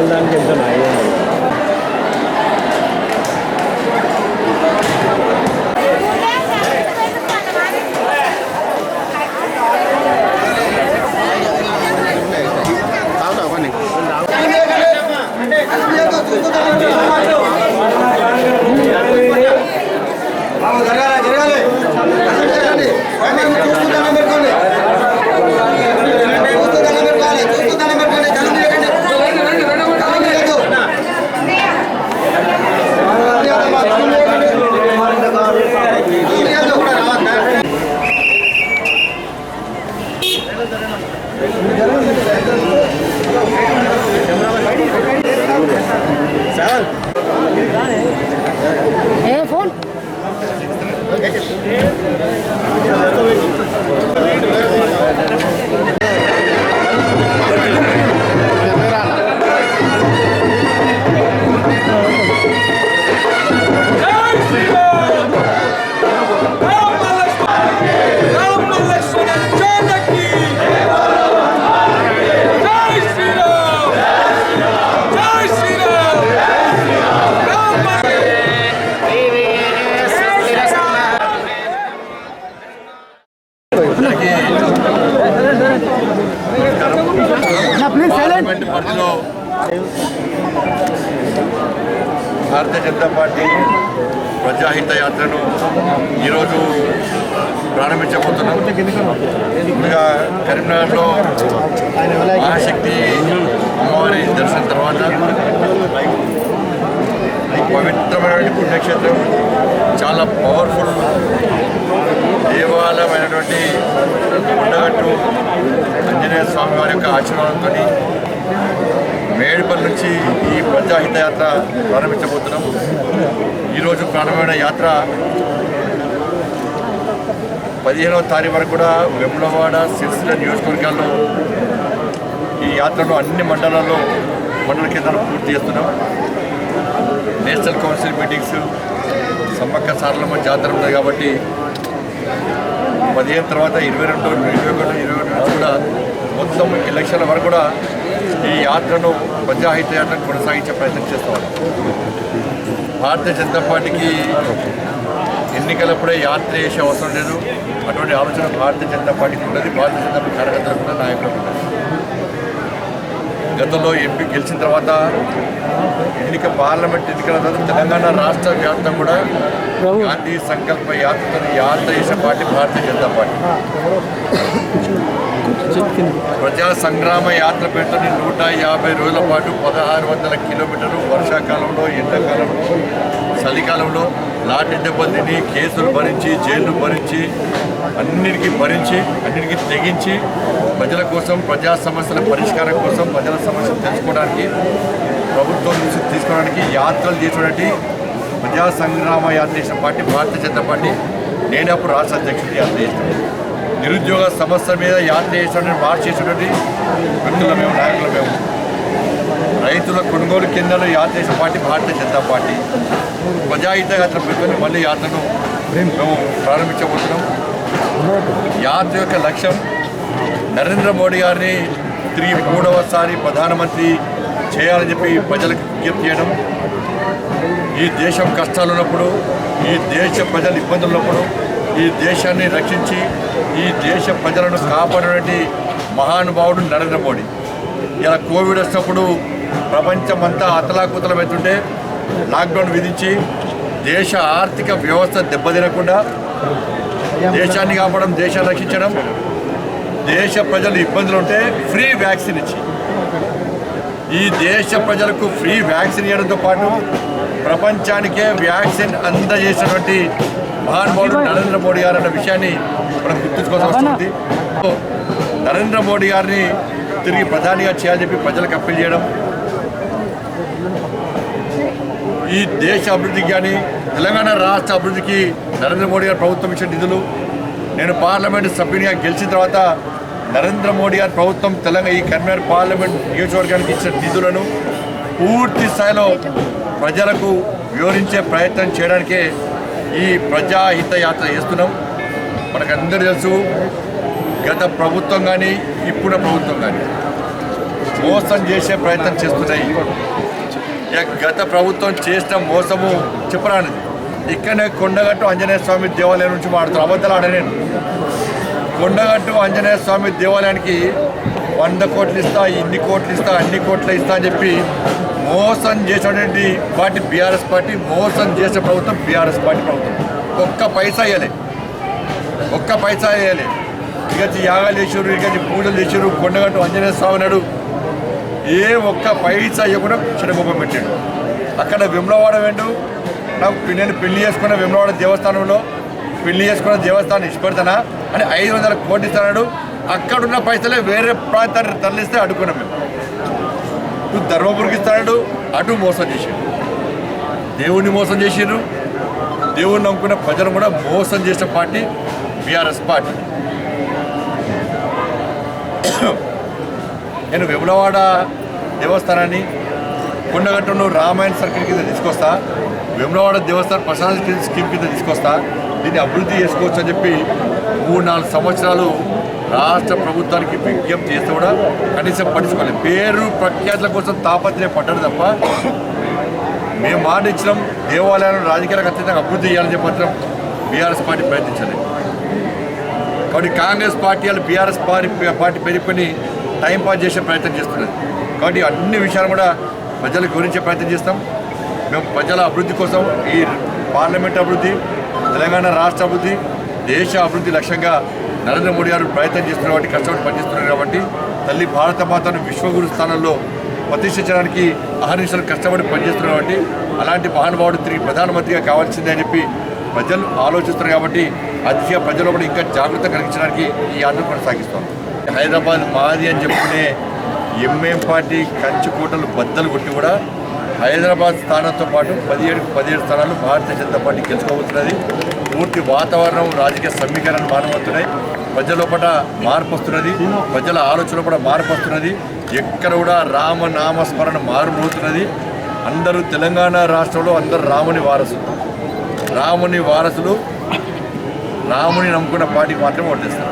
简单点的玩意。భారతీయ Janata party ప్రజాహిత యాత్రను ఈరోజు ప్రారంభించబోతున్నాం. ముందుగా కరీంనగర్లో మహాశక్తి అమ్మవారి దర్శనం తర్వాత పవిత్రమైన పుణ్యక్షేత్రం చాలా పవర్ఫుల్ దేవాలయమైనటువంటి కొండగట్టు ఆంజనేయ స్వామి వారి యొక్క ఆశీర్వాదంతో మేడిపల్లి నుంచి ఈ పాదయాత్ర యాత్ర ప్రారంభించబోతున్నాం. ఈరోజు ప్రారంభమైన యాత్ర పదిహేనవ తారీఖు వరకు కూడా వెములవాడ సిరిసిల్ల నియోజకవర్గాల్లో ఈ యాత్రను అన్ని మండలాల్లో మండల కేంద్రాలు పూర్తి చేస్తున్నాం. National council meetings Sammakka Saralamma Jatara ఉంది కాబట్టి పదిహేను తర్వాత ఇరవై రెండు ఇరవై ఒకటి ఇరవై రెండు కూడా మొత్తం ఎలక్షన్ల వరకు కూడా ఈ యాత్రను ప్రజాహిత యాత్రను కొనసాగించే ప్రయత్నం చేస్తాం. భారతీయ జనతా పార్టీకి ఎన్నికలప్పుడే యాత్ర చేసే అవసరం లేదు. అటువంటి ఆలోచన భారతీయ జనతా పార్టీకి ఉన్నది. భారతీయ జనతా పార్టీ కార్యకర్తలకు కూడా నాయకులకు ఉన్నది గతంలో ఎంపీ గెలిచిన తర్వాత ఎన్నిక పార్లమెంట్ ఎన్నికల తర్వాత తెలంగాణ రాష్ట్ర వ్యాప్తం కూడా గాంధీ సంకల్ప యాత్రతో యాత్ర చేసే పార్టీ భారతీయ జనతా పార్టీ. ప్రజా సంగ్రామ యాత్ర పేరుతో నూట యాభై రోజుల పాటు పదహారు వందల కిలోమీటర్లు వర్షాకాలంలో ఎండాకాలంలో చలికాలంలో లాఠీ దెబ్బతిని కేసులు భరించి జైలు భరించి అన్నిటికీ భరించి అన్నిటికీ తెగించి ప్రజల కోసం ప్రజా సమస్యల పరిష్కారం కోసం ప్రజల సమస్యలు తెలుసుకోవడానికి ప్రభుత్వం నుంచి తీసుకోవడానికి యాత్రలు చేసినటువంటి ప్రజా సంగ్రామ యాత్ర చేసిన పార్టీ భారతీయ జనతా పార్టీ నేను అప్పుడు రాష్ట్ర అధ్యక్షుడు యాత్ర నిరుద్యోగ సమస్య మీద యాత్ర చేసినటువంటి మార్చి చేసినటువంటి వ్యక్తుల మేము నాయకుల మేము. రైతుల కొనుగోలు కేంద్రాలు యాత్ర చేసిన పార్టీ భారతీయ జనతా పార్టీ. ప్రజాహిత యాత్ర పెట్టుకొని మళ్ళీ యాత్రను మేము ప్రారంభించబోతున్నాం. యాత్ర యొక్క లక్ష్యం నరేంద్ర మోడీ గారిని తిరిగి మూడవసారి ప్రధానమంత్రి చేయాలని చెప్పి ప్రజలకు విజ్ఞప్తి చేయడం. ఈ దేశం కష్టాలు ఉన్నప్పుడు ఈ దేశ ప్రజలు ఇబ్బందులు ఉన్నప్పుడు ఈ దేశాన్ని రక్షించి ఈ దేశ ప్రజలను కాపాడినటువంటి మహానుభావుడు నరేంద్ర మోడీ. ఇలా కోవిడ్ వచ్చినప్పుడు ప్రపంచమంతా అతలాకుతలం అవుతుంటే లాక్డౌన్ విధించి దేశ ఆర్థిక వ్యవస్థ దెబ్బతినకుండా దేశాన్ని కాపాడడం దేశాన్ని రక్షించడం దేశ ప్రజలు ఇబ్బందులు ఉంటే ఫ్రీ వ్యాక్సిన్ ఇచ్చి. ఈ దేశ ప్రజలకు ఫ్రీ వ్యాక్సిన్ ఇవ్వడంతో పాటు ప్రపంచానికే వ్యాక్సిన్ అందజేసినటువంటి మహానుభావుడు నరేంద్ర మోడీ గారు అన్న విషయాన్ని మనం గుర్తుంచుకోవాల్సి వస్తుంది నరేంద్ర మోడీ గారిని తిరిగి ప్రధానిగా చేయాలని చెప్పి ప్రజలకు అప్పీల్ చేయడం. ఈ దేశ అభివృద్ధికి కానీ తెలంగాణ రాష్ట్ర అభివృద్ధికి నరేంద్ర మోడీ గారు ప్రభుత్వం ఇచ్చిన నిధులు. నేను పార్లమెంట్ సభ్యునిగా గెలిచిన తర్వాత నరేంద్ర మోడీ గారి ప్రభుత్వం తెలంగాణ ఈ కరీంనగర్ పార్లమెంట్ నియోజకవర్గానికి ఇచ్చిన నిధులను పూర్తి స్థాయిలో ప్రజలకు వివరించే ప్రయత్నం చేయడానికే ఈ ప్రజాహిత యాత్ర చేస్తున్నాం. మనకందరూ తెలుసు గత ప్రభుత్వం కానీ ఇప్పుడున్న ప్రభుత్వం కానీ మోసం చేసే ప్రయత్నం చేస్తున్నాయి. గత ప్రభుత్వం చేసిన మోసము చెప్పరానిది. ఇక్కడనే కొండగట్టు ఆంజనేయ స్వామి దేవాలయం నుంచి మాడుతారు అబద్ధాలు ఆడలేను కొండగట్టు ఆంజనేయ స్వామి దేవాలయానికి వంద కోట్లు ఇస్తా ఇన్ని కోట్లు ఇస్తా అన్ని కోట్లు ఇస్తా అని చెప్పి మోసం చేసినటువంటి పార్టీ బీఆర్ఎస్ పార్టీ మోసం చేసే ప్రభుత్వం బీఆర్ఎస్ పార్టీ ప్రభుత్వం. ఒక్క పైసా వేయలే ఒక్క పైసా వేయాలి ఇక యాగాలు చేసారు ఇక పూజలు చేసారు కొండగట్టు ఆంజనేయ స్వామి నాడు ఏ ఒక్క పైసా ఇవ్వకుండా చిరగొప్ప పెట్టాడు. అక్కడ విమలవాడ వెండు నాకు నేను పెళ్ళి చేసుకున్న విమలవాడ దేవస్థానంలో పెళ్ళి చేసుకున్న దేవస్థానం ఇష్టపడతానా అని ఐదు వందల కోట్లు ఇస్తాడు. అక్కడున్న పైసలే వేరే ప్రాంతాన్ని తరలిస్తే అడుగున్నాం మేము. నువ్వు ధర్మపురికి ఇస్తాడు అటు మోసం చేసాడు. దేవుణ్ణి మోసం చేసిర్రు దేవుణ్ణి నమ్ముకున్న ప్రజలు కూడా మోసం చేసిన పార్టీ బీఆర్ఎస్ పార్టీ. నేను విమలవాడ దేవస్థానాన్ని కొండగట్టును రామాయణ సర్కిల్ కింద తీసుకొస్తా విమలవాడ దేవస్థానం ప్రశాంత్ స్కీమ్ కింద తీసుకొస్తా దీన్ని అభివృద్ధి చేసుకోవచ్చు అని చెప్పి మూడు నాలుగు సంవత్సరాలు రాష్ట్ర ప్రభుత్వానికి విజ్ఞప్తి చేస్తే కూడా కనీసం పట్టించుకోవాలి పేరు ప్రఖ్యాతుల కోసం తాపత్రయం పడ్డాడు తప్ప మేము మాట ఇచ్చినాం దేవాలయాలను రాజకీయాలకు అత్యంతంగా అభివృద్ధి చేయాలని చెప్పి మాత్రం బీఆర్ఎస్ పార్టీ ప్రయత్నించాలి కాబట్టి కాంగ్రెస్ పార్టీ వాళ్ళు బీఆర్ఎస్ పార్టీ పార్టీ పెరుగుకొని టైంపాస్ చేసే ప్రయత్నం చేస్తున్నది కాబట్టి అన్ని విషయాలు కూడా ప్రజలకు వివరించే ప్రయత్నం చేస్తాం. మేము ప్రజల అభివృద్ధి కోసం ఈ పార్లమెంట్ అభివృద్ధి తెలంగాణ రాష్ట్ర అభివృద్ధి దేశ అభివృద్ధి లక్ష్యంగా నరేంద్ర మోడీ గారు ప్రయత్నం చేస్తున్నారు కాబట్టి కష్టపడి పనిచేస్తున్నారు కాబట్టి తల్లి భారత మాతను విశ్వగురు స్థానంలో ప్రతిష్ఠించడానికి అహర్నిశలు కష్టపడి పనిచేస్తున్నారు కాబట్టి అలాంటి మహానుభావుడు తిరిగి ప్రధానమంత్రిగా కావాల్సిందే అని చెప్పి ప్రజలు ఆలోచిస్తున్నారు కాబట్టి అతిగా ప్రజలు కూడా ఇంకా జాగ్రత్త కలిగించడానికి ఈ ఆటలు కొనసాగిస్తాం. హైదరాబాద్ మాది అని చెప్పుకునే ఎంఎం పార్టీ కంచుకోటలు బద్దలు కొట్టి కూడా హైదరాబాద్ స్థానంతో పాటు పదిహేడు పదిహేడు స్థానాలు భారతీయ జనతా పార్టీ గెలుచుకోబోతున్నది. పూర్తి వాతావరణం రాజకీయ సమీకరణ మానవస్తున్నాయి ప్రజల పట మార్పు వస్తున్నది. ప్రజల ఆలోచన కూడా మార్పు వస్తున్నది. ఎక్కడ కూడా రామ నామస్మరణ మారుమోతున్నది అందరూ తెలంగాణ రాష్ట్రంలో అందరూ రాముని వారసులు. రాముని వారసులు రాముని నమ్ముకున్న పార్టీకి మాత్రమే ఓటేస్తారు